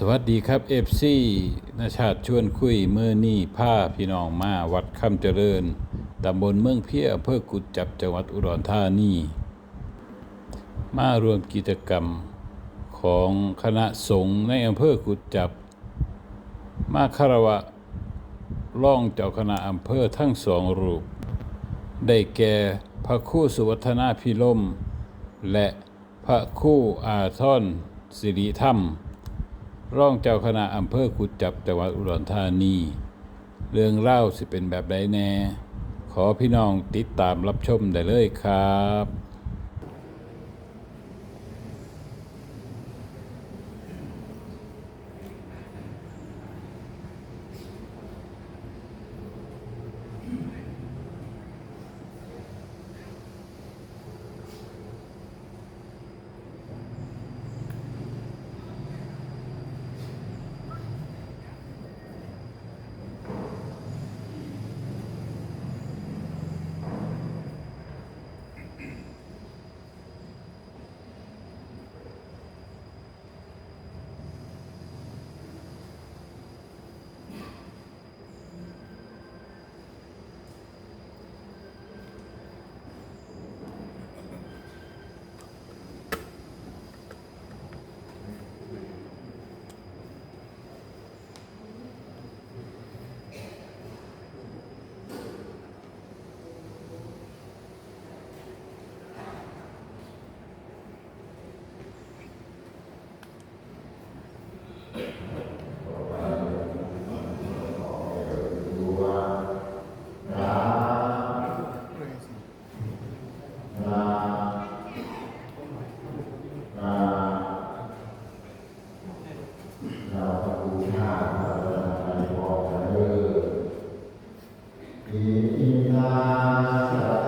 สวัสดีครับเอฟซีนาชาติชวนคุยเมื่อนี่ผ้าพี่น้องมาวัดคำเจริญ ตำบลเมืองเพียอำเภอกุดจับจังหวัดอุดรธานี มารวมกิจกรรมของคณะสงฆ์ในอำเภอกุดจับ มาคารวะร่องเจ้าคณะอำเภอทั้งสองรูป ได้แก่พระคู่สุวัฒนาพิลม และพระคู่อาทอนสิริธรรม ร่องเจ้าคณะอำเภอขุดจับจังหวัดอุดรธานี เรื่องเล่าสิเป็นแบบใดแน่ ขอพี่น้องติดตามรับชมได้เลยครับ นะ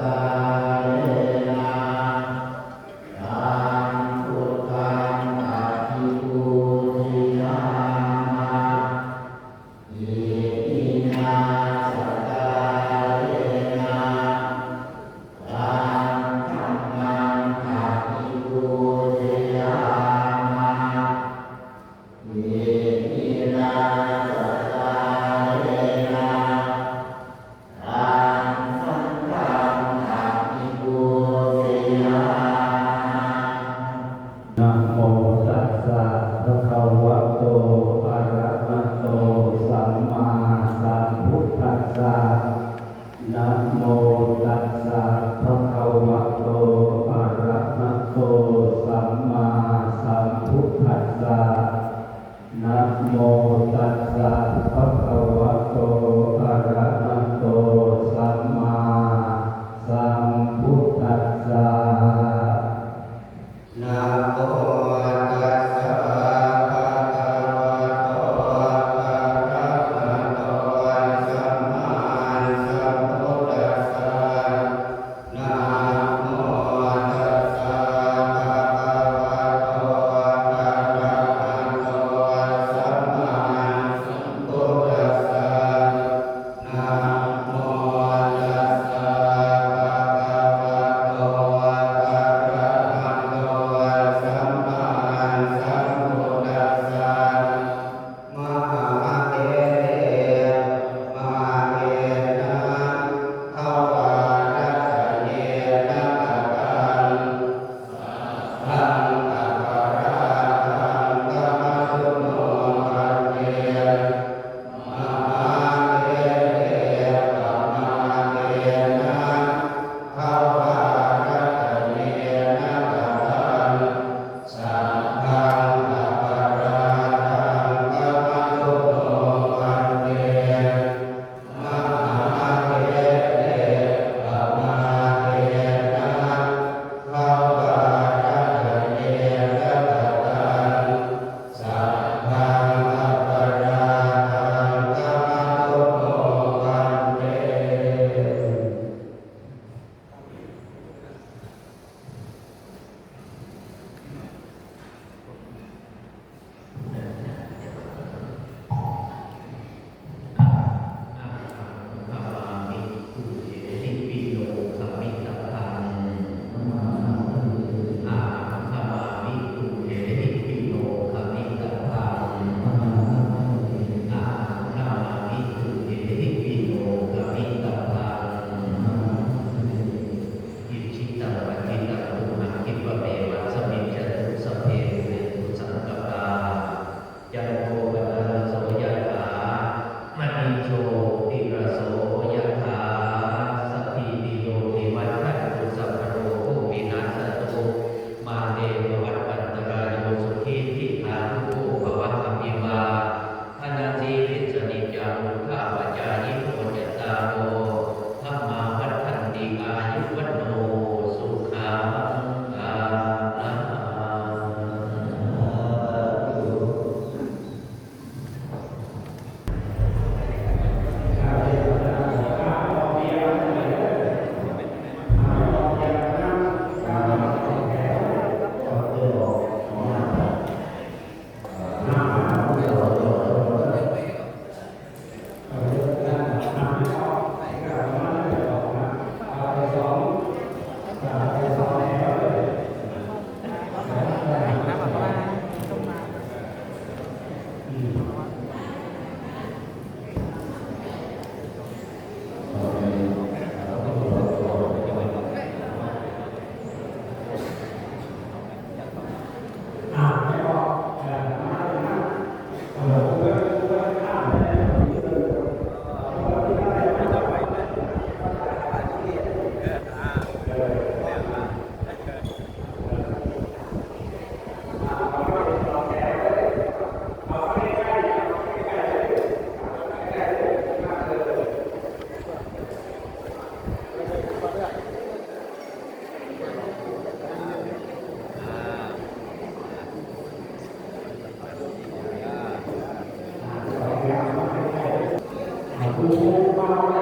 ก้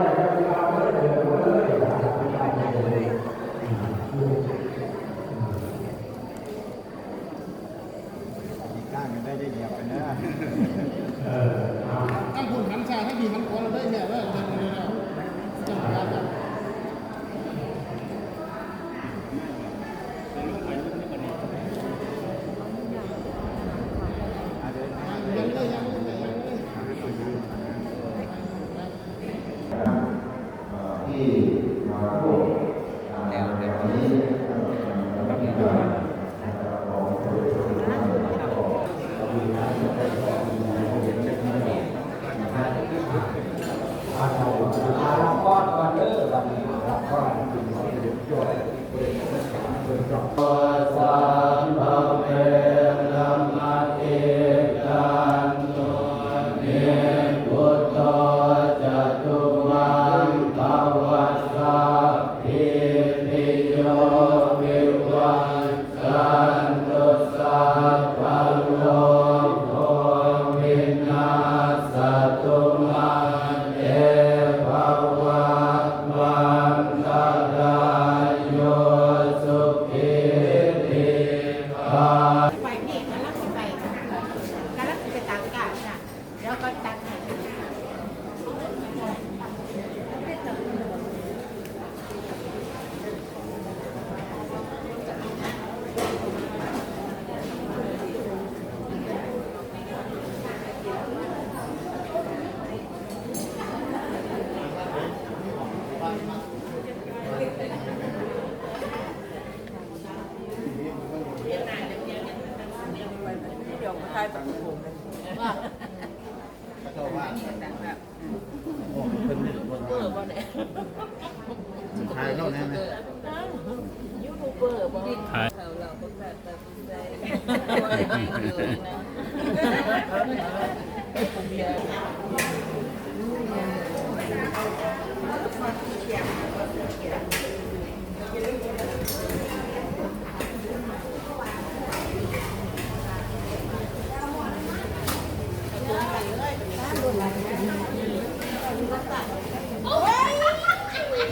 ตรายโยสุขิติกา ไปนี่กำลังจะไปกำลังจะไปตักกาค่ะแล้วก็ตักให้ ทายเข้าแน่ไหมยูทูบเบอร์บอกท้ายเราก็แบบแบบใจนั่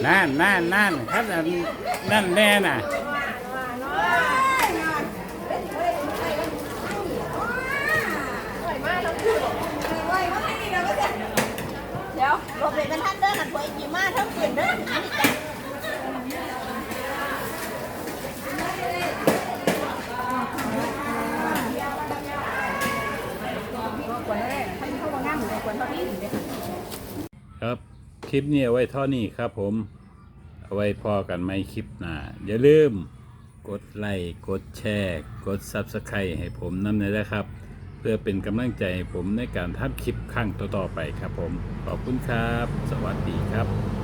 นนั่นนั่นครับอันนั่นแน่น่ะเดี๋ยวหลบเลยกันท่านเด้อหันหัวอีกกี่มาทั้งเปลี่ยนเด้ออันนี้จ้ะครับค ลิปนี้เอาไว้เท่านี้ครับผม เอาไว้พอกันไม่คลิปหน้าอย่าลืมกดไลค์กดแชร์ กดซับสไครต์ให้ผมนำเลยนะครับ เพื่อเป็นกำลังใจให้ผมในการทำคลิปครั้งต่อๆไปครับผม ขอบคุณครับ สวัสดีครับ